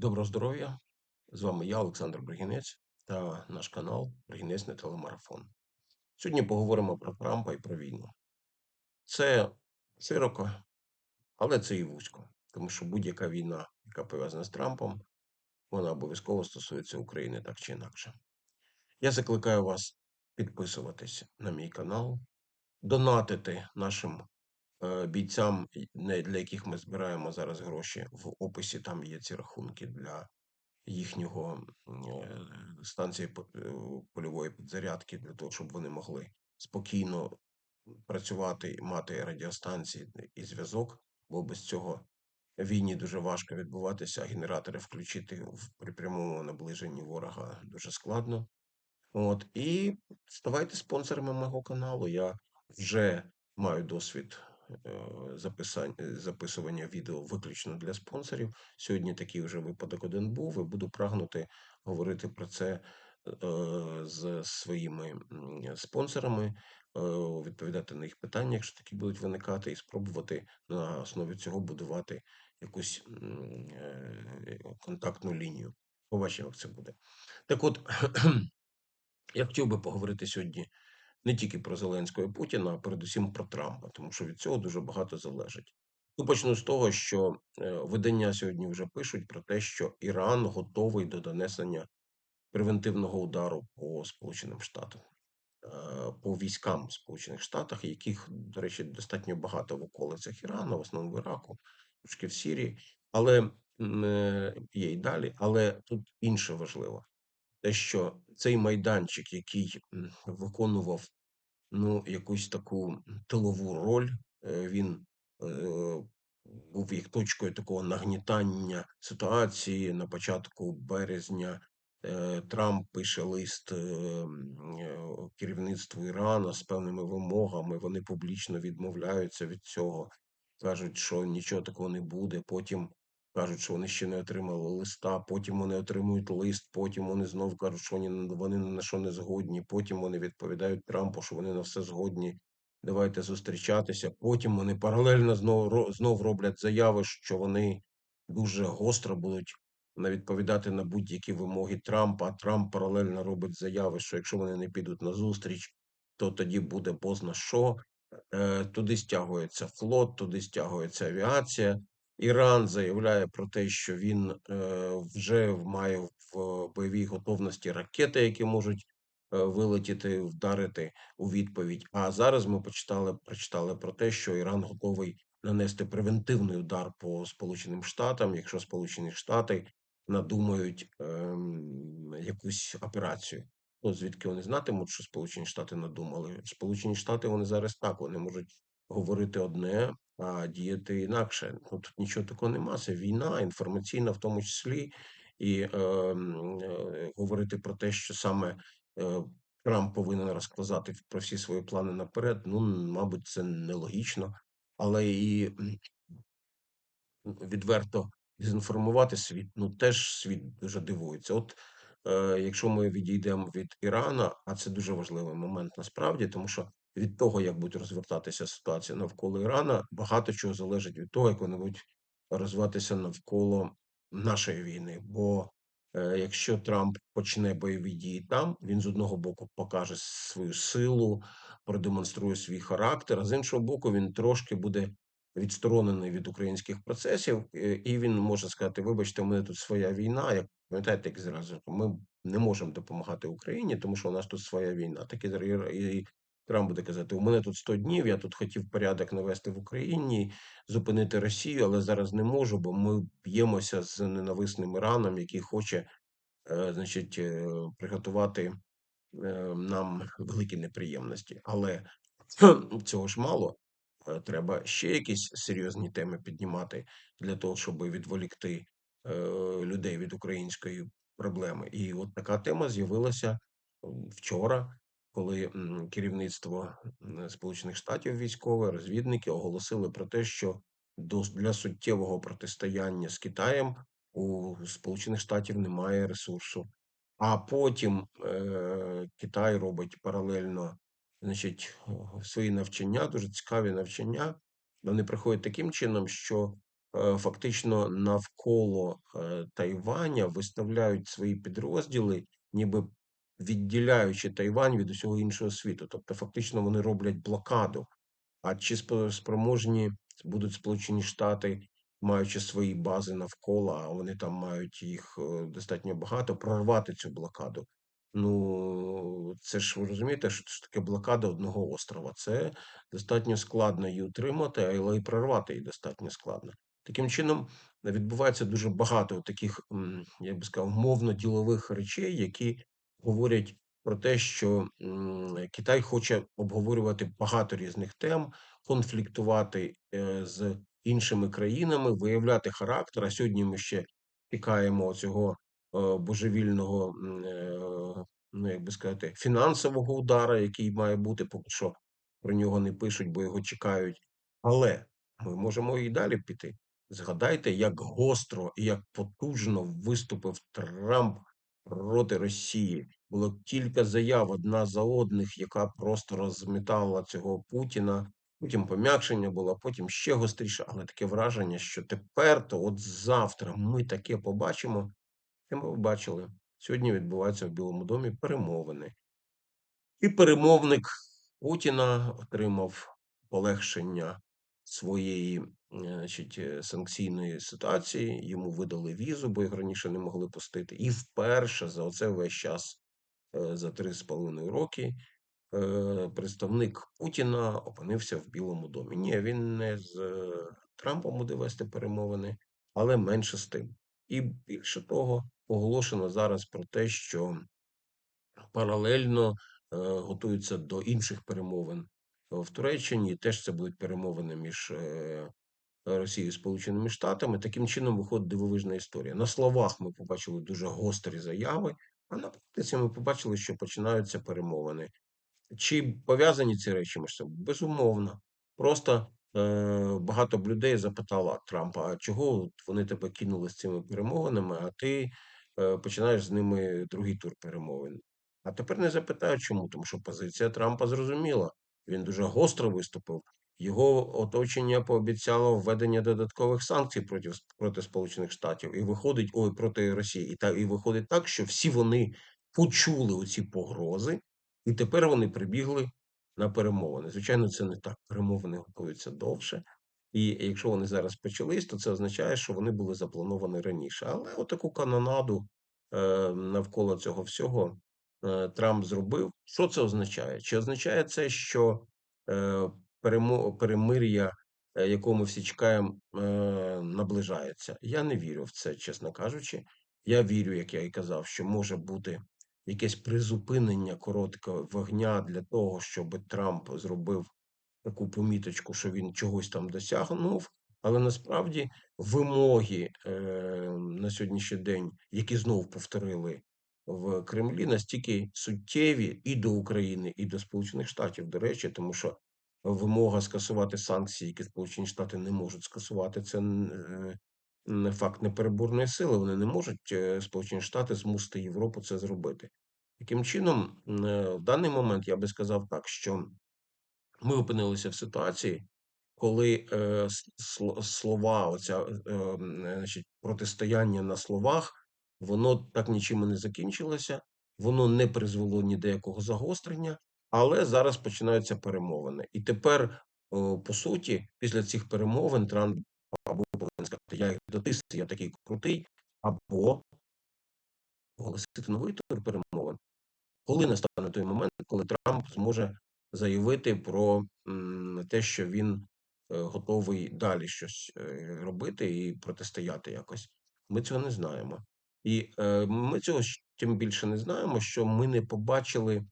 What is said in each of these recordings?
Доброго здоров'я! З вами я, Олександр Бригінець, та наш канал Бригінець на телемарафон. Сьогодні поговоримо про Трампа і про війну. Це широко, але це і вузько, тому що будь-яка війна, яка пов'язана з Трампом, вона обов'язково стосується України так чи інакше. Я закликаю вас підписуватись на мій канал, донатити нашим бійцям, для яких ми збираємо зараз гроші. В описі там є ці рахунки для їхнього е, станції е, польової підзарядки для того, щоб вони могли спокійно працювати мати радіостанції і зв'язок, бо без цього війні дуже важко відбуватися, а генератори включити в при прямому наближенні ворога дуже складно. От і ставайте спонсорами мого каналу. Я вже маю досвід записування відео виключно для спонсорів. Сьогодні такий вже випадок один був, і буду прагнути говорити про це е, з своїми спонсорами, е, відповідати на їх питання, якщо такі будуть виникати, і спробувати на основі цього будувати якусь е, контактну лінію. Побачимо, як це буде. Так от. Я хотів би поговорити сьогодні не тільки про Зеленського і Путіна, а передусім про Трампа, тому що від цього дуже багато залежить. Ну, почну з того, що е, видання сьогодні вже пишуть про те, що Іран готовий до донесення превентивного удару по Сполученим Штатам, е, по військам Сполучених Штатах, яких, до речі, достатньо багато в околицях Ірану, в основному в Іраку, трошки в Сірії, але е, є і далі. Але тут інше важливо те, що цей майданчик, який виконував ну, якусь таку тилову роль, е, він е, був як точкою такого нагнітання ситуації на початку березня. е, Трамп пише лист керівництву Ірану з певними вимогами. Вони публічно відмовляються від цього, кажуть, що нічого такого не буде. Потім кажуть, що вони ще не отримали листа, потім вони отримують лист, потім вони знову кажуть, що вони, ні на що не згодні, потім вони відповідають Трампу, що вони на все згодні. Давайте зустрічатися. Потім вони паралельно знову знов роблять заяви, що вони дуже гостро будуть відповідати на будь-які вимоги Трампа. А Трамп паралельно робить заяви, що якщо вони не підуть на зустріч, то тоді буде позна що. Е, Туди стягується флот, туди стягується авіація. Іран заявляє про те, що він е, вже має в бойовій готовності ракети, які можуть е, вилетіти, вдарити у відповідь. А зараз ми почитали, прочитали про те, що Іран готовий нанести превентивний удар по Сполученим Штатам, якщо Сполучені Штати надумають ем, якусь операцію. Ну, звідки вони знатимуть, що Сполучені Штати надумали? Сполучені Штати вони зараз так, вони можуть говорити одне, а діяти інакше. Ну, тут нічого такого нема. Це війна, інформаційна в тому числі, і е, е, говорити про те, що саме е, Трамп повинен розказати про всі свої плани наперед. Ну, мабуть, це нелогічно, але і відверто дезінформувати світ. Ну теж світ дуже дивується. От е, якщо ми відійдемо від Ірана, а це дуже важливий момент насправді, тому що від того, як буде розвертатися ситуація навколо Ірана, багато чого залежить від того, як вони будуть розвиватися навколо нашої війни. Бо е, якщо Трамп почне бойові дії там, він з одного боку покаже свою силу, продемонструє свій характер, а з іншого боку, він трошки буде відсторонений від українських процесів, е, і він може сказати: Вибачте, у мене тут своя війна. Як пам'ятаєте, як зразу ми не можемо допомагати Україні, тому що у нас тут своя війна. Так і Трамп буде казати: у мене тут 100 днів. Я тут хотів порядок навести в Україні, зупинити Росію, але зараз не можу, бо ми б'ємося з ненависним Іраном, який хоче, е, значить, е, приготувати е, нам великі неприємності. Але цього ж мало. Треба ще якісь серйозні теми піднімати для того, щоб відволікти людей від української проблеми. І от така тема з'явилася вчора, коли керівництво Сполучених Штатів військове, розвідники оголосили про те, що для суттєвого протистояння з Китаєм у Сполучених Штатів немає ресурсу. А потім е, Китай робить паралельно значить, свої навчання, дуже цікаві навчання. Вони проходять таким чином, що е, фактично навколо е, Тайваня виставляють свої підрозділи, ніби відділяючи Тайвань від усього іншого світу. Тобто, фактично, вони роблять блокаду. А чи спроможні будуть Сполучені Штати, маючи свої бази навколо, а вони там мають їх е, достатньо багато, прорвати цю блокаду? Ну, це ж ви розумієте, що це таке блокада одного острова. Це достатньо складно її утримати, але і прорвати її достатньо складно. Таким чином відбувається дуже багато таких, я би сказав, мовно-ділових речей, які говорять про те, що Китай хоче обговорювати багато різних тем, конфліктувати е, з іншими країнами, виявляти характер. А сьогодні ми ще чекаємо цього е, божевільного, е, ну як би сказати, фінансового удара, який має бути, поки що про нього не пишуть, бо його чекають. Але ми можемо і далі піти. Згадайте, як гостро і як потужно виступив Трамп проти Росії. Було кілька заяв одна за одних, яка просто розмітала цього Путіна. Потім пом'якшення було, потім ще гостріше, але таке враження, що тепер, то от завтра ми таке побачимо. І ми побачили. Сьогодні відбуваються в Білому домі перемовини. І перемовник Путіна отримав полегшення своєї е, значить, е, санкційної ситуації. Йому видали візу, бо їх раніше не могли пустити. І вперше за оце весь час, е, за три з половиною роки, представник Путіна опинився в Білому домі. Ні, він не з Трампом буде вести перемовини, але менше з тим. І більше того, оголошено зараз про те, що паралельно готуються до інших перемовин в Туреччині. Теж це будуть перемовини між е, Росією і Сполученими Штатами. Таким чином виходить дивовижна історія. На словах ми побачили дуже гострі заяви, а на практиці ми побачили, що починаються перемовини. Чи пов'язані ці речі між собою? Безумовно. Просто е, багато б людей запитало Трампа, а чого вони тебе кинули з цими перемовинами, а ти е, починаєш з ними другий тур перемовин. А тепер не запитаю, чому, тому що позиція Трампа зрозуміла. Він дуже гостро виступив. Його оточення пообіцяло введення додаткових санкцій проти, проти Сполучених Штатів і виходить ой, проти Росії. І та і виходить так, що всі вони почули оці погрози. І тепер вони прибігли на перемовини. Звичайно, це не так. Перемовини готуються довше. І якщо вони зараз почались, то це означає, що вони були заплановані раніше. Але отаку канонаду е, навколо цього всього Трамп зробив. Що це означає? Чи означає це, що е, перемир'я, е, якого ми всі чекаємо, е, наближається? Я не вірю в це, чесно кажучи. Я вірю, як я і казав, що може бути якесь призупинення короткого вогня для того, щоб Трамп зробив таку поміточку, що він чогось там досягнув. Але насправді вимоги е, на сьогоднішній день, які знову повторили в Кремлі, настільки суттєві і до України, і до Сполучених Штатів, до речі, тому що вимога скасувати санкції, які Сполучені Штати не можуть скасувати, це е, не факт непереборної сили. Вони не можуть е, Сполучені Штати змусити Європу це зробити. Таким чином, е, в даний момент я би сказав так, що ми опинилися в ситуації, коли е, слова, оця е, значить, протистояння на словах, воно так нічим і не закінчилося, воно не призвело ні до якого загострення, але зараз починаються перемовини. І тепер, по суті, після цих перемовин Трамп або повинен сказати, я їх дотис, я такий крутий, або оголосити новий тур перемовин. Коли настане той момент, коли Трамп зможе заявити про те, що він е, готовий далі щось е, робити і протистояти якось, ми цього не знаємо. І е, ми цього тим більше не знаємо, що ми не побачили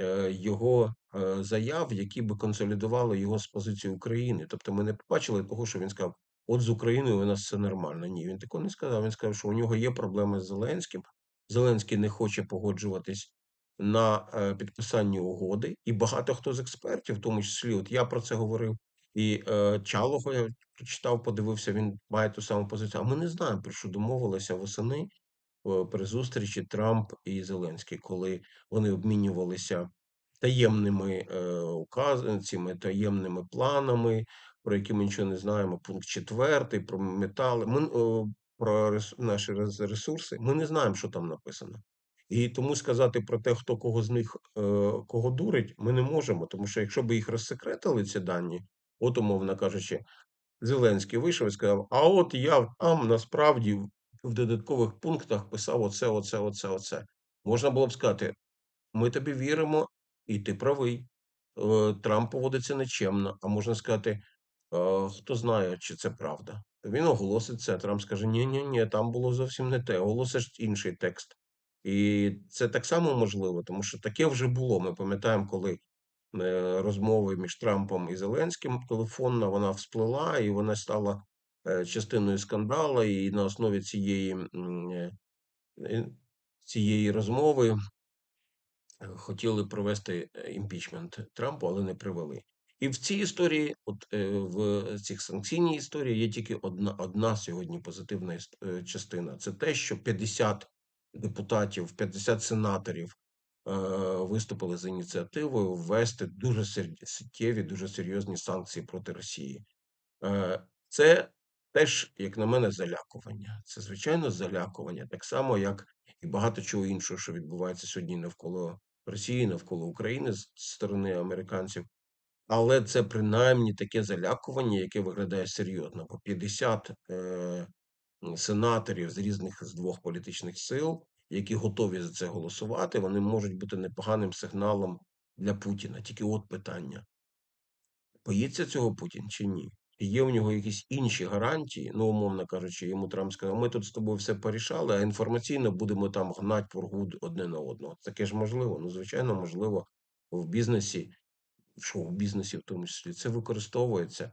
е, його е, заяв, які би консолідували його з позиції України. Тобто, ми не побачили того, що він сказав: от з Україною у нас все нормально. Ні, він такого не сказав. Він сказав, що у нього є проблеми з Зеленським. Зеленський не хоче погоджуватись на е, підписанні угоди, і багато хто з експертів, в тому числі, от я про це говорив, і е, Чалого я прочитав, подивився, він має ту саму позицію. А ми не знаємо, про що домовилися восени при зустрічі Трамп і Зеленський, коли вони обмінювалися таємними е, указами, цими таємними планами, про які ми нічого не знаємо. Пункт 4 про метали. Ми про наші ресурси. Ми не знаємо, що там написано. І тому сказати про те, хто кого з них е, кого дурить, ми не можемо. Тому що якщо б їх розсекретили ці дані, от умовно кажучи, Зеленський вийшов і сказав: А от я там насправді в- додаткових пунктах писав оце, оце, оце, оце. Можна було б сказати: ми тобі віримо, і ти правий. Е, Трамп поводиться нечемно. А можна сказати, е, хто знає, чи це правда. Він оголосить це, Трамп скаже: ні, ні, ні, там було зовсім не те. Оголосиш інший текст. І це так само можливо, тому що таке вже було. Ми пам'ятаємо, коли е, розмови між Трампом і Зеленським телефонна вона всплила, і вона стала частиною скандалу. І на основі цієї, е, е, цієї розмови е, хотіли провести е, імпічмент Трампу, але не привели. І в цій історії, от е, в цих санкційній історії, є тільки одна одна сьогодні позитивна е, частина. Це те, що 50 депутатів, 50 сенаторів е, виступили з ініціативою ввести дуже суттєві, дуже серйозні санкції проти Росії. Е, Це теж, як на мене, залякування. Це звичайно залякування, так само, як і багато чого іншого, що відбувається сьогодні навколо Росії, навколо України з сторони американців. Але це принаймні таке залякування, яке виглядає серйозно. Бо 50 е, сенаторів з різних з двох політичних сил, які готові за це голосувати, вони можуть бути непоганим сигналом для Путіна. Тільки от питання: Боїться цього Путін чи ні? Є у нього якісь інші гарантії, ну, умовно кажучи, йому Трамп сказав, ми тут з тобою все порішали, а інформаційно будемо там гнать пургу одне на одного. Таке ж можливо. Ну, звичайно, можливо, в бізнесі, в шоу-бізнесі в тому числі, це використовується.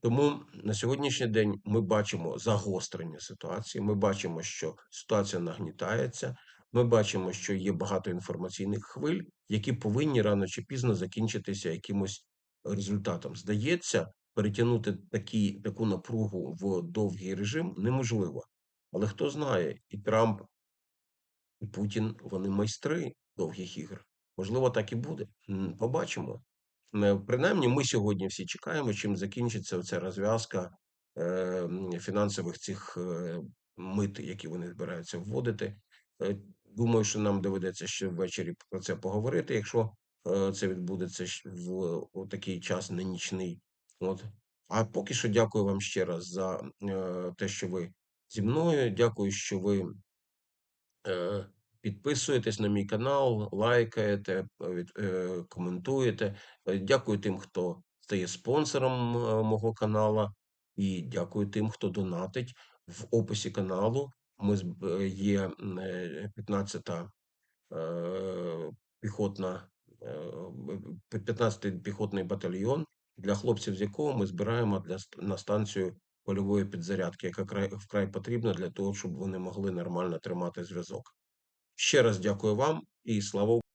Тому на сьогоднішній день ми бачимо загострення ситуації. Ми бачимо, що ситуація нагнітається. Ми бачимо, що є багато інформаційних хвиль, які повинні рано чи пізно закінчитися якимось результатом. Здається, перетягнути такі, таку напругу в довгий режим неможливо. Але хто знає, і Трамп, і Путін вони майстри довгих ігр. Можливо, так і буде. Побачимо. Принаймні, ми сьогодні всі чекаємо, чим закінчиться оця розв'язка е, фінансових цих е, мит, які вони збираються вводити. Е, Думаю, що нам доведеться ще ввечері про це поговорити, якщо це відбудеться в такий час не нічний. От. А поки що дякую вам ще раз за е, те, що ви зі мною. Дякую, що ви е, підписуєтесь на мій канал, лайкаєте, е, е, коментуєте. Е, Дякую тим, хто стає спонсором е, мого канала, і дякую тим, хто донатить. В описі каналу ми е, є м, е, 15-та е, піхотна, е, 15-й піхотний батальйон, для хлопців, з якого ми збираємо для на станцію польової підзарядки, яка край вкрай потрібна для того, щоб вони могли нормально тримати зв'язок. Ще раз дякую вам і слава